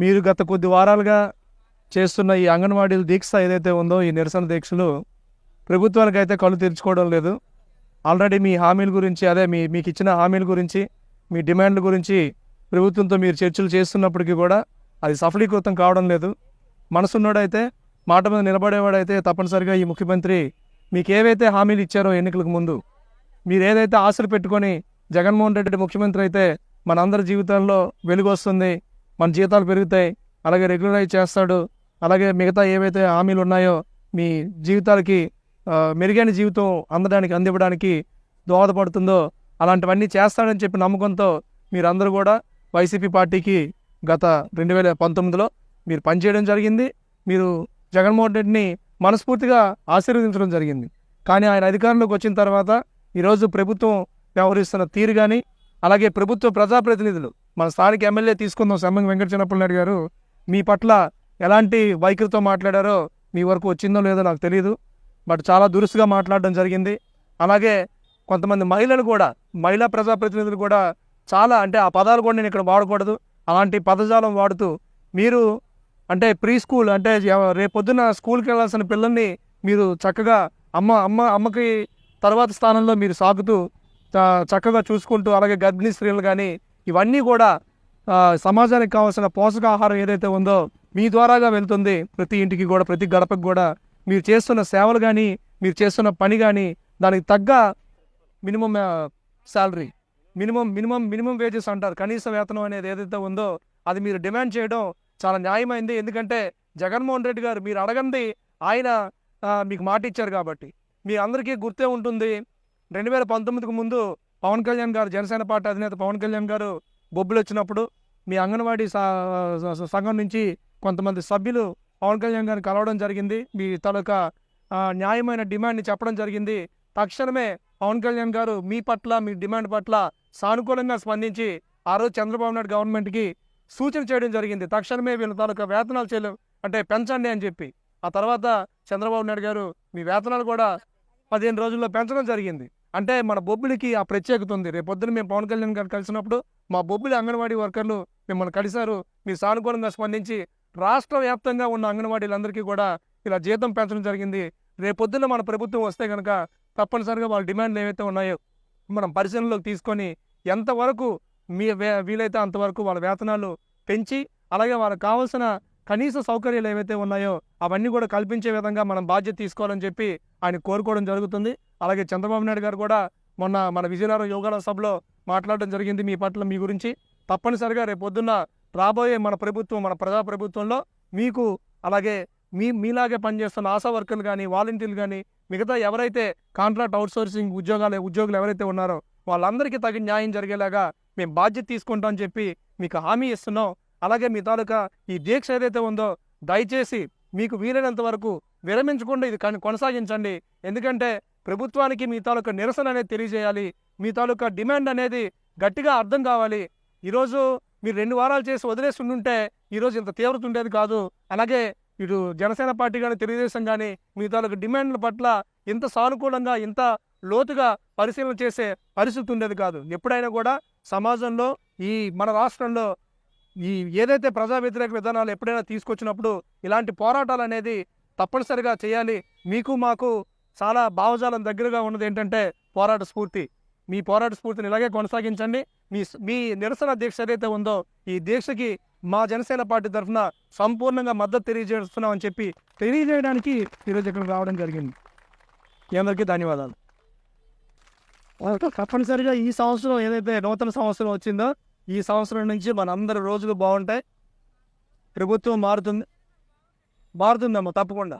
మీరు గత కొద్ది వారాలుగా చేస్తున్న ఈ అంగన్వాడీల దీక్ష ఏదైతే ఉందో ఈ నిరసన దీక్షలు ప్రభుత్వానికి అయితే కళ్ళు తెరుచుకోవడం లేదు. ఆల్రెడీ మీ హామీల గురించి అదే మీ మీకు ఇచ్చిన హామీల గురించి మీ డిమాండ్ల గురించి ప్రభుత్వంతో మీరు చర్చలు చేస్తున్నప్పటికీ కూడా అది సఫలీకృతం కావడం లేదు. మనసున్నోడైతే మాట మీద నిలబడేవాడైతే తప్పనిసరిగా ఈ ముఖ్యమంత్రి మీకు ఏవైతే హామీలు ఇచ్చారో ఎన్నికలకు ముందు మీరు ఏదైతే ఆశలు పెట్టుకొని జగన్మోహన్ రెడ్డి ముఖ్యమంత్రి అయితే మనందరి జీవితంలో వెలుగు వస్తుంది మన జీతాలు పెరుగుతాయి. అలాగే రెగ్యులరైజ్ చేస్తాడు. అలాగే మిగతా ఏవైతే హామీలు ఉన్నాయో మీ జీవితాలకి మెరుగైన జీవితం అందడానికి అందివ్వడానికి దోహదపడుతుందో అలాంటివన్నీ చేస్తాడని చెప్పి నమ్మకంతో మీరందరూ కూడా వైసీపీ పార్టీకి గత రెండు వేల పంతొమ్మిదిలో మీరు పనిచేయడం జరిగింది. మీరు జగన్మోహన్ రెడ్డిని మనస్ఫూర్తిగా ఆశీర్వదించడం జరిగింది. కానీ ఆయన అధికారంలోకి వచ్చిన తర్వాత ఈరోజు ప్రభుత్వం వ్యవహరిస్తున్న తీరు కానీ అలాగే ప్రభుత్వ ప్రజాప్రతినిధులు మన స్థానిక ఎమ్మెల్యే తీసుకుందాం సమ్మంగి వెంకట నాయుడు గారు. మీ పట్ల ఎలాంటి వైఖరితో మాట్లాడారో మీ వరకు వచ్చిందో లేదో నాకు తెలియదు బట్ చాలా దురుసుగా మాట్లాడడం జరిగింది. అలాగే కొంతమంది మహిళలు కూడా మహిళా ప్రజాప్రతినిధులు కూడా చాలా అంటే ఆ పదాలు కూడా నేను ఇక్కడ వాడకూడదు. అలాంటి పదజాలం వాడుతూ మీరు అంటే ప్రీ స్కూల్ అంటే రేపొద్దున స్కూల్కి వెళ్ళాల్సిన పిల్లల్ని మీరు చక్కగా అమ్మ అమ్మ అమ్మకి తర్వాత స్థానంలో మీరు సాగుతూ చక్కగా చూసుకుంటూ అలాగే గర్భిణీ స్త్రీలు కానీ ఇవన్నీ కూడా సమాజానికి కావాల్సిన పోషకాహారం ఏదైతే ఉందో మీ ద్వారాగా వెళ్తుంది. ప్రతి ఇంటికి కూడా ప్రతి గడపకి కూడా మీరు చేస్తున్న సేవలు కానీ మీరు చేస్తున్న పని కానీ దానికి తగ్గ minimum salary. Minimum minimum minimum wages అంటారు. కనీస వేతనం అనేది ఏదైతే ఉందో అది మీరు డిమాండ్ చేయడం చాలా న్యాయమైంది. ఎందుకంటే జగన్మోహన్ రెడ్డి గారు మీరు అడగండి ఆయన మీకు మాట ఇచ్చారు కాబట్టి. మీ అందరికీ గుర్తే ఉంటుంది. రెండు వేల పంతొమ్మిదికి ముందు పవన్ కళ్యాణ్ గారు జనసేన పార్టీ అధినేత పవన్ కళ్యాణ్ గారు బొబ్బులు వచ్చినప్పుడు మీ అంగన్వాడీ సంఘం నుంచి కొంతమంది సభ్యులు పవన్ కళ్యాణ్ గారిని కలవడం జరిగింది. మీ తాలూకా ఆ, న్యాయమైన డిమాండ్ని చెప్పడం జరిగింది. తక్షణమే పవన్ కళ్యాణ్ గారు మీ పట్ల మీ డిమాండ్ పట్ల సానుకూలంగా స్పందించి ఆ రోజు చంద్రబాబు నాయుడు గవర్నమెంట్కి సూచన చేయడం జరిగింది. తక్షణమే వీళ్ళ తాలూకా వేతనాలు చేయలేం అంటే పెంచండి అని చెప్పి. ఆ తర్వాత చంద్రబాబు నాయుడు గారు మీ వేతనాలు కూడా పదిహేను రోజుల్లో పెంచడం జరిగింది. అంటే మన బొబ్బిలికి ఆ ప్రత్యేకత ఉంది. రేపొద్దున మేము పవన్ కళ్యాణ్ గారు కలిసినప్పుడు మా బొబ్బిలి అంగన్వాడీ వర్కర్లు మిమ్మల్ని కలిశారు. మీరు సానుకూలంగా స్పందించి రాష్ట్ర వ్యాప్తంగా ఉన్న అంగన్వాడీలందరికీ కూడా ఇలా జీతం పెంచడం జరిగింది. రేపొద్దున మన ప్రభుత్వం వస్తే కనుక తప్పనిసరిగా వాళ్ళ డిమాండ్లు ఏవైతే ఉన్నాయో మనం పరిశీలనలోకి తీసుకొని ఎంతవరకు మీ వే- వీలైతే అంతవరకు వాళ్ళ వేతనాలు పెంచి అలాగే వాళ్ళకి కావాల్సిన కనీస సౌకర్యాలు ఏవైతే ఉన్నాయో అవన్నీ కూడా కల్పించే విధంగా మనం బాధ్యత తీసుకోవాలని చెప్పి ఆయన కోరుకోవడం జరుగుతుంది. అలాగే చంద్రబాబు నాయుడు గారు కూడా మొన్న మన విజయనగరం యోగాల సభలో మాట్లాడడం జరిగింది మీ పట్ల మీ గురించి. తప్పనిసరిగా రేపు పొద్దున్న రాబోయే మన ప్రభుత్వం మన ప్రజా ప్రభుత్వంలో మీకు అలాగే మీ మీలాగే పనిచేస్తున్న ఆశా వర్కర్లు కానీ వాలంటీర్లు కానీ మిగతా ఎవరైతే కాంట్రాక్ట్ అవుట్సోర్సింగ్ ఉద్యోగాలు ఉద్యోగులు ఎవరైతే ఉన్నారో వాళ్ళందరికీ తగిన న్యాయం జరిగేలాగా మేము బాధ్యత తీసుకుంటామని చెప్పి మీకు హామీ ఇస్తున్నాం. అలాగే మీ తాలూకా ఈ దీక్ష ఏదైతే ఉందో దయచేసి మీకు వీలైనంత వరకు విరమించకుండా ఇది కొనసాగించండి. ఎందుకంటే ప్రభుత్వానికి మీ తాలూకా నిరసన అనేది తెలియజేయాలి. మీ తాలూకా డిమాండ్ అనేది గట్టిగా అర్థం కావాలి. ఈరోజు మీరు రెండు వారాలు చేసి వదిలేసి ఉంటే ఈరోజు ఇంత తీవ్రత ఉండేది కాదు. అలాగే ఇటు జనసేన పార్టీ కానీ తెలుగుదేశం కానీ మీ తాలూకు డిమాండ్ల పట్ల ఇంత సానుకూలంగా ఇంత లోతుగా పరిశీలన చేసే పరిస్థితి ఉండేది కాదు. ఎప్పుడైనా కూడా సమాజంలో ఈ మన రాష్ట్రంలో ఈ ఏదైతే ప్రజా వ్యతిరేక విధానాలు ఎప్పుడైనా తీసుకొచ్చినప్పుడు ఇలాంటి పోరాటాలు అనేది తప్పనిసరిగా చేయాలి. మీకు మాకు చాలా భావజాలం దగ్గరగా ఉన్నది ఏంటంటే పోరాట స్ఫూర్తి. మీ పోరాట స్ఫూర్తిని ఇలాగే కొనసాగించండి. మీ మీ నిరసన దీక్ష ఏదైతే ఉందో ఈ దీక్షకి మా జనసేన పార్టీ తరఫున సంపూర్ణంగా మద్దతు తెలియజేస్తున్నామని చెప్పి తెలియజేయడానికి ఈరోజు ఇక్కడికి రావడం జరిగింది. మీ అందరికీ ధన్యవాదాలు. తప్పనిసరిగా ఈ సంవత్సరం ఏదైతే నూతన సంవత్సరం వచ్చిందో ఈ సంవత్సరం నుంచి మనందరి రోజులు బాగుంటాయి. ప్రభుత్వం మారుతుంది. మారుతుందమ్మా తప్పకుండా.